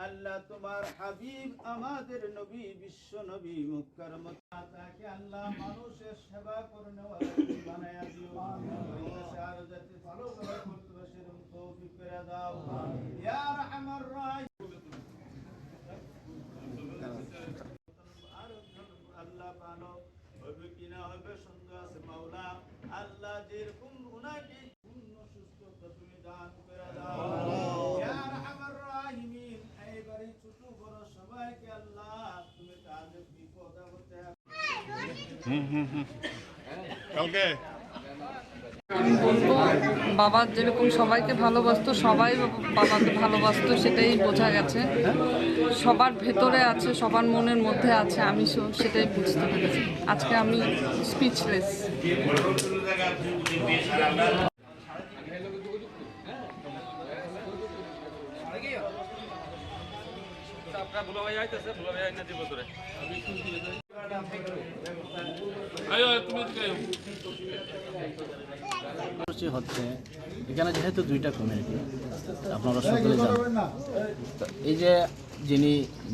আল্লাহ তোমার হবে কিনা আল্লাহ যেরকম উনাকে পূর্ণ সুস্থতা তুমি দান করে দাও ইয়া আরহামার রাহিমিন এইবারে ছোট বড় সবাইকে আল্লাহ তুমি তাদের বিপদ আপদে আমি বলব বাবা যেরকম সবাইকে ভালোবাসতো সবাই বাবাকে ভালোবাসতো সেটাই বোঝা গেছে। সবার ভেতরে আছে সবার মনের মধ্যে আছে আমি সেটাই বুঝতে পেরেছি। আজকে আমি স্পিচলেস আপনার ভুলো ভাই আইতেছে ভুলো ভাই আইনা দিব তোরে। হচ্ছে এখানে যেহেতু দুইটা কমিউনিটি আপনারা সকলে জানেন। এই যে যিনি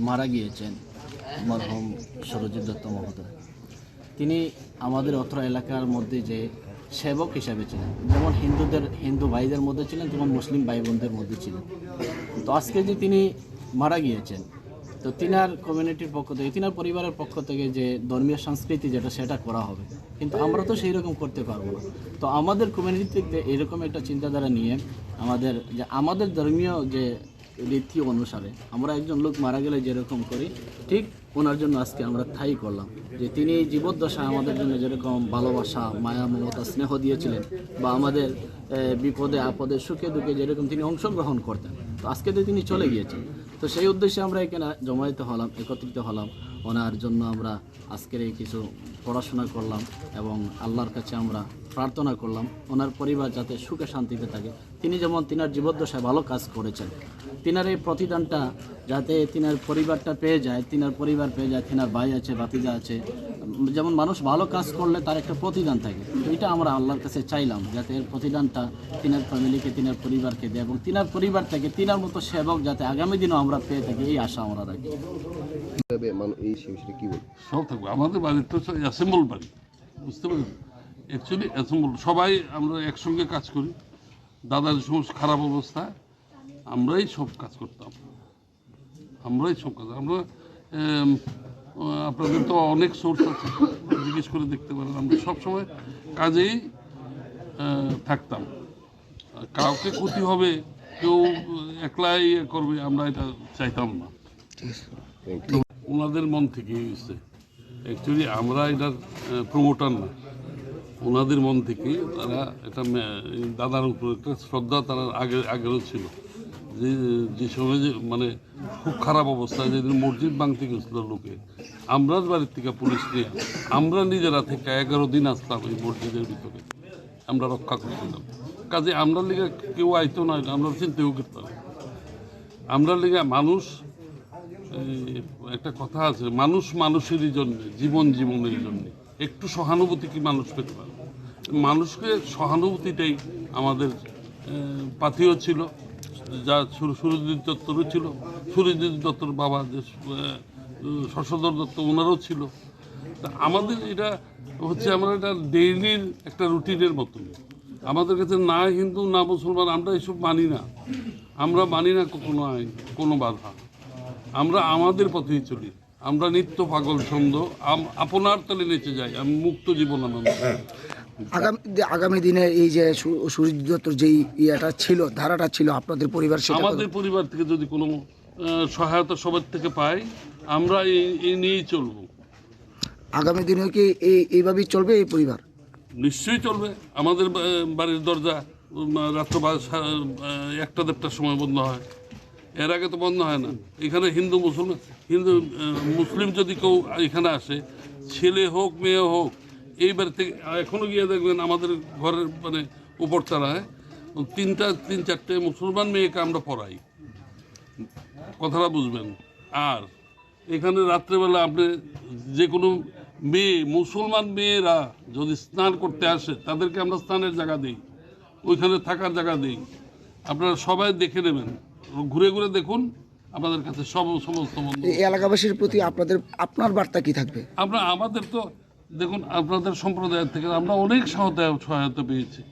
মারা গিয়েছেন মরহম সরজিৎ দত্ত মহোদয়, তিনি আমাদের অত্র এলাকার মধ্যে যে সেবক হিসাবে ছিলেন, যেমন হিন্দুদের, হিন্দু ভাইদের মধ্যে ছিলেন তেমন মুসলিম ভাই বোনদের মধ্যে ছিলেন। তো আজকে যে তিনি মারা গিয়েছেন তো তিনার কমিউনিটির পক্ষ থেকে, তিনার পরিবারের পক্ষ থেকে যে ধর্মীয় সংস্কৃতি যেটা, সেটা করা হবে। কিন্তু আমরা তো সেই রকম করতে পারব না। তো আমাদের কমিউনিটি থেকে এরকম একটা চিন্তাধারা নিয়ে আমাদের, যে আমাদের ধর্মীয় যে রীতি অনুসারে আমরা একজন লোক মারা গেলে যেরকম করি, ঠিক ওনার জন্য আজকে আমরা থাই করলাম। যে তিনি জীবদ্দশায় আমাদের জন্য যেরকম ভালোবাসা, মায়া, মমতা, স্নেহ দিয়েছিলেন বা আমাদের বিপদে, আপদে, সুখে দুঃখে যেরকম তিনি অংশগ্রহণ করতেন। তো আজকে তো তিনি চলে গিয়েছেন। তো সেই উদ্দেশ্যে আমরা এখানে জমায়িত হলাম, একত্রিত হলাম। ওনার জন্য আমরা আজকের এই কিছু পড়াশোনা করলাম এবং আল্লাহর কাছে আমরা প্রার্থনা করলাম। ওনার পরিবার যাতে সুখে শান্তিতে থাকে। তিনি যেমন তিনার জীবদ্দশায় ভালো কাজ করেছেন। তিনার এই প্রতিদানটা যাতে তিনার পরিবারটা পেয়ে যায়, তিনার পরিবার পেয়ে যায়, তিনার ভাই আছে, ভাতিজা আছে যেমন মানুষ ভালো কাজ করলে তার একটা প্রতিদান থাকে। তো এটা আমরা আল্লাহর কাছে চাইলাম যাতে এর প্রতিদানটা তিনার ফ্যামিলিকে তিনার পরিবারকে দেয় এবং তিনার পরিবার থেকে তিনার মতো সেবক যাতে আগামী দিনও আমরা পেয়ে থাকি এই আশা আমরা রাখি। এই সে বিষয়ে কি সব থাকবে। আমাদের বাড়ির তো অ্যাসেম্বল বাড়ি বুঝতে পারলেন? অ্যাকচুয়ালি অ্যাসেম্বল সবাই আমরা একসঙ্গে কাজ করি। দাদার সমস্ত খারাপ অবস্থা আমরাই সব কাজ করতাম। আমরাই সব কাজ আমরা আপনাদের তো অনেক সোর্স আছে। জিজ্ঞেস করে দেখতে পারেন। আমরা সবসময় কাজেই থাকতাম। কাউকে ক্ষতি হবে, কেউ একলাই করবে, আমরা এটা চাইতাম না। ওনাদের মন থেকে হয়েছে। অ্যাকচুয়ালি আমরা এটার প্রমোটার না। ওনাদের মন থেকে তারা এটা দাদার উপর একটা শ্রদ্ধা তারা আগে আগেরও ছিল। যে যে সময় যে মানে খুব খারাপ অবস্থায় যেদিন মসজিদ ভাঙতে গেছিল লোকে আমরা বাড়ির থেকে পুলিশ নিয়ে, আমরা নিজেরা থেকে এগারো দিন আসতাম এই মসজিদের ভিতরে। আমরা রক্ষা করছিলাম। কাজে আমরা লিগে কেউ আইতো না আমরা চিন্তাও করতাম। আমরা লিগে মানুষ একটা কথা আছে, মানুষ মানুষেরই জন্য, জীবন জীবনের জন্য। একটু সহানুভূতি কি মানুষ পেতে পারে? মানুষকে সহানুভূতিটাই আমাদের পাথেয় ছিল। যা সুর- সুরজিৎ দত্তরও ছিল সুরজিৎ দত্তর বাবা যে শশধর দত্ত ওনারও ছিল। তা আমাদের এটা হচ্ছে আমরা এটা ডেইলির একটা রুটিনের মতন। আমাদের কাছে না হিন্দু, না মুসলমান, আমরা এসব মানি না। আমরা মানি না কোনো আইন, কোনো বাধা। আমরা আমাদের পথেই চলি। আমরা নিত্য পাগল ছন্দ আপনার তলে নেচে যাই, আমি মুক্ত জীবন আনন্দ আগামী আগামী দিনে এই যে সু- সুরজিৎ দত্তর যেই ইয়েটা ছিল ধারাটা ছিল আপনাদের পরিবার সেটা আমাদের পরিবার থেকে যদি কোনো সহায়তা সবার থেকে পাই আমরা এই নিয়েই চলবো। আগামী দিনেও কি এই এইভাবেই চলবে এই পরিবার? নিশ্চয়ই চলবে। আমাদের বাড়ির দরজা রাত্র একটা দেড়টার সময় বন্ধ হয়। এর আগে তো বন্ধ হয় না। এখানে হিন্দু মুসলমান হিন্দু মুসলিম যদি কেউ এখানে আসে ছেলে হোক মেয়ে হোক এই বাড়ি থেকে এখনও গিয়ে দেখবেন আমাদের ঘরের মানে উপর চালায় তিনটা তিন চারটে মুসলমান মেয়েকে আমরা পড়াই। কথাটা বুঝবেন। আর এখানে রাত্রেবেলা আপনি যে কোনো মেয়ে মুসলমান মেয়েরা যদি স্নান করতে আসে তাদেরকে আমরা স্নানের জায়গা দিই ওইখানে থাকার জায়গা দিই। আপনারা সবাই দেখে নেবেন ঘুরে ঘুরে দেখুন আপনাদের কাছে সব সমস্ত এলাকাবাসীর প্রতি আপনাদের আপনার বার্তা কি থাকবে? আমরা আমাদের তো দেখুন, আপনাদের সম্প্রদায়ের থেকে আমরা অনেক সহায়তা সহায়তা পেয়েছি।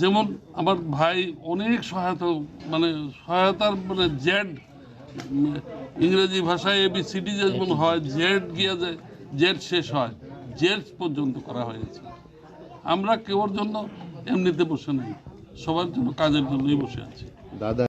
যেমন আমার ভাই অনেক সহায়তা মানে সহায়তার মানে জেড, ইংরেজি ভাষায় এবিসিডি যেমন হয়, জেড গিয়ে যায় জেড শেষ হয়, জেড পর্যন্ত করা হয়েছে। আমরা কেউর জন্য এমনিতে বসে নেই, সবার জন্য কাজের জন্যই বসে আছি। দাদা